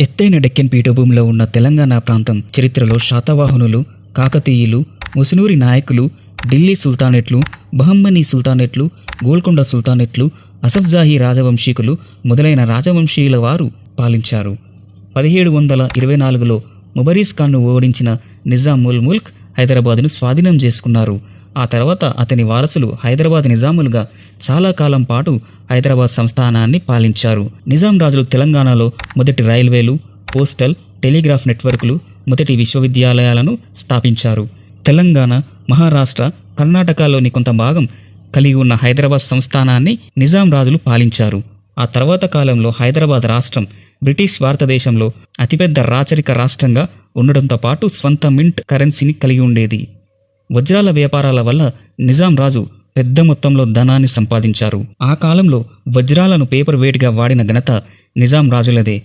ఎత్తైన డెక్కన్ పీఠభూమిలో ఉన్న తెలంగాణ ప్రాంతం చరిత్రలో శాతవాహనులు కాకతీయులు ముసునూరి నాయకులు ఢిల్లీ సుల్తానెట్లు బహమ్మనీ సుల్తానెట్లు గోల్కొండ సుల్తానెట్లు అసఫ్జాహీ రాజవంశీకులు మొదలైన రాజవంశీయుల వారు పాలించారు. పదిహేడు వందల ఇరవై నాలుగులో ముబరీస్ ఖాన్ను ఓడించిన నిజాం ముల్ ముల్క్ హైదరాబాదును స్వాధీనం చేసుకున్నారు. ఆ తర్వాత అతని వారసులు హైదరాబాద్ నిజాములుగా చాలా కాలం పాటు హైదరాబాద్ సంస్థానాన్ని పాలించారు. నిజాం రాజులు తెలంగాణలో మొదటి రైల్వేలు పోస్టల్ టెలిగ్రాఫ్ నెట్వర్క్లు మొదటి విశ్వవిద్యాలయాలను స్థాపించారు. తెలంగాణ మహారాష్ట్ర కర్ణాటకలోని కొంత భాగం కలిగి ఉన్న హైదరాబాద్ సంస్థానాన్ని నిజాం రాజులు పాలించారు. ఆ తర్వాత కాలంలో హైదరాబాద్ రాష్ట్రం బ్రిటిష్ భారతదేశంలో అతిపెద్ద రాచరిక రాష్ట్రంగా ఉండడంతో పాటు స్వంత మింట్ కరెన్సీని కలిగి ఉండేది. వజ్రాల వ్యాపారాల వల్ల నిజాం రాజు పెద్ద మొత్తంలో ధనాన్ని సంపాదించారు. ఆ కాలంలో వజ్రాలను పేపర్ వేటిగా వాడిన ఘనత నిజాం రాజులదే.